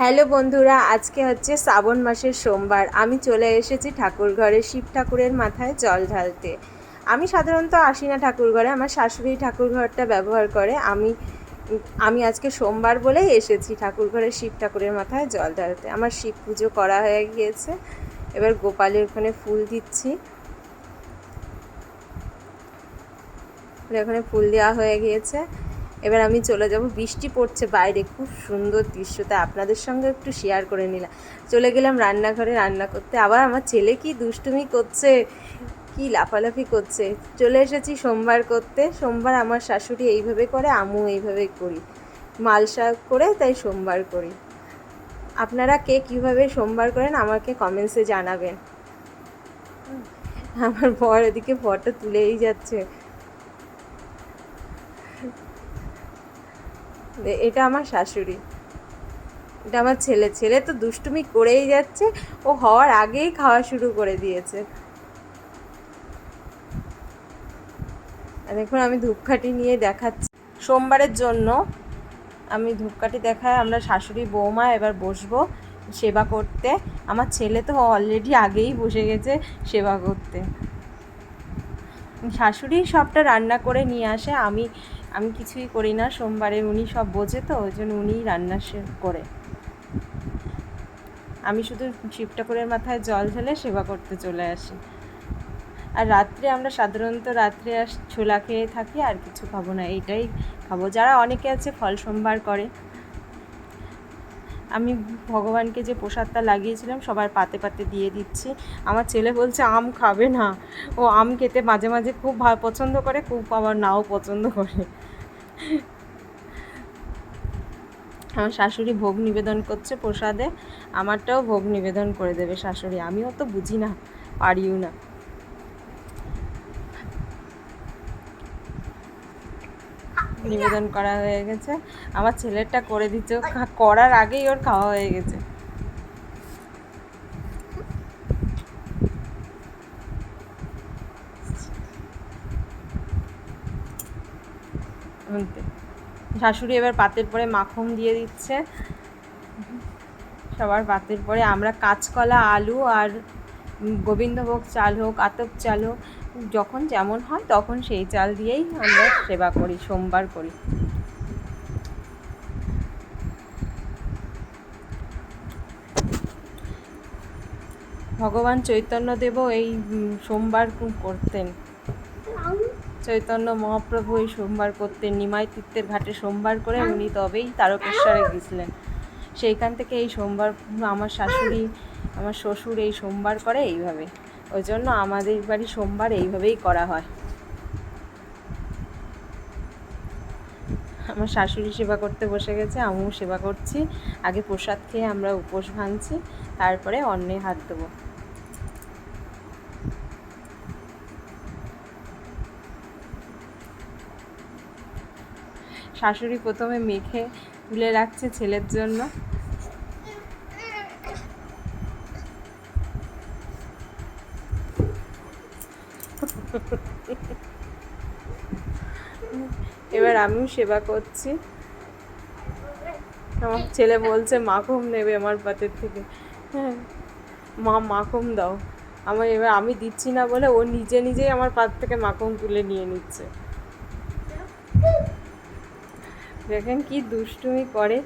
Hello বন্ধুরা, আজকে হচ্ছে শ্রাবণ মাসের সোমবার। আমি চলে এসেছি ঠাকুর ঘরে শিব ঠাকুরের মাথায় জল ঢালতে। আমি সাধারণত আসি না ঠাকুর ঘরে আমার শাশুড়ি ঠাকুর ঘরটা ব্যবহার করে। আমি আমি আজকে সোমবার বলেই এসেছি ঠাকুর ঘরে শিব ঠাকুরের মাথায় জল ঢালতে। আমার শিব পুজো করা হয়ে গিয়েছে। এবার গোপালের ওখানে ফুল দিচ্ছি। ওখানে ফুল দেওয়া হয়ে গিয়েছে। এবার আমি চলে যাব। বৃষ্টি পড়ছে বাইরে, খুব সুন্দর দৃশ্য তাই আপনাদের সঙ্গে একটু শেয়ার করে নিলাম। চলে গেলাম রান্নাঘরে রান্না করতে। আবার আমার ছেলে কি দুষ্টুমি করছে? কি লাফালাফি করছে? চলে এসেছি সোমবার করতে। সোমবার আমার শাশুড়ি এইভাবে করে আমু এইভাবে করি। মালসা করে, তাই সোমবার করি। আপনারা কে কীভাবে সোমবার করেন আমাকে কমেন্টসে জানাবেন। আমার বর এদিকে ফটো তুলেই যাচ্ছে। এটা আমার শাশুড়ি। এটা আমার ছেলে। ছেলে তো দুষ্টুমি করেই যাচ্ছে। ও হওয়ার আগেই খাওয়া শুরু করে দিয়েছে। দেখুন আমি ধূপকাঠি নিয়ে দেখাচ্ছি। সোমবারের জন্য আমি ধূপকাঠি দেখায় আমরা শাশুড়ি, বৌমা এবার বসবো সেবা করতে। আমার ছেলে তো অলরেডি আগেই বসে গেছে সেবা করতে। শাশুড়ি সবটা রান্না করে নিয়ে আসে, আমি আমি কিছুই করি না। সোমবারে উনি সব বোঝে তো, ওই জন্য উনিই রান্না করে। আমি শুধু শিব ঠাকুরের মাথায় জল ঢেলে সেবা করতে চলে আসি। আর রাত্রে আমরা সাধারণত রাত্রে আর ছোলা খেয়ে থাকি, আর কিছু খাব না, এইটাই খাব। যারা অনেকে আছে, ফল সোমবার করে। আমি ভগবানকে যে প্রসাদটা লাগিয়েছিলাম, সবার পাতে পাতে দিয়ে দিচ্ছি। আমার ছেলে বলছে, আম খাবে না। ও আম খেতে মাঝে মাঝে খুব পছন্দ করে, খুব আবার নাও পছন্দ করে। আমার শাশুড়ি ভোগ নিবেদন করছে প্রসাদে। আমারটাও ভোগ নিবেদন করে দেবে শাশুড়ি। আমিও তো বুঝি না, পারিও না। নিবেদন করা হয়ে গেছে। আমার ছেলেরটা করে দিচ্ছে। করার আগেই ওর খাওয়া হয়ে গেছে। শাশুড়ি এবার পাতের পরে মাখন দিয়ে দিচ্ছে। সবার পাতের পরে আমরা কাঁচকলা, আলু আর গোবিন্দভোগ চাল হোক, আতপ চাল হোক যখন যেমন হয় তখন সেই চাল দিয়েই আমরা সেবা করি, সোমবার করি। ভগবান চৈতন্যদেবও এই সোমবার করতেন। চৈতন্য মহাপ্রভু এই সোমবার করতেন, নিমাই তীর্থের ঘাটে সোমবার করে উনি তবেই তারকেশ্বরে গেছিলেন। সেইখান থেকে এই সোমবার, আমার শাশুড়ি, আমার শ্বশুর এই সোমবার করে এইভাবে। ওই জন্য আমাদের বাড়ি সোমবার এইভাবেই করা হয়। আমার শাশুড়ি সেবা করতে বসে গেছে, আমিও সেবা করছি। আগে প্রসাদ খেয়ে আমরা উপোস ভাঙছি, তারপরে অন্নে হাত দেবো। শাশুড়ি প্রথমে মেখে তুলে রাখছে ছেলের জন্য। এবার আমিও সেবা করছি। আমার ছেলে বলছে, মাখম নেবে আমার পাতের থেকে। হ্যাঁ মা, মাখম দাও। আমার এবার আমি দিচ্ছি না বলে ও নিজে নিজেই আমার পাত থেকে মাখম তুলে নিয়ে নিচ্ছে। দেখেন কি দুষ্টুমি করে।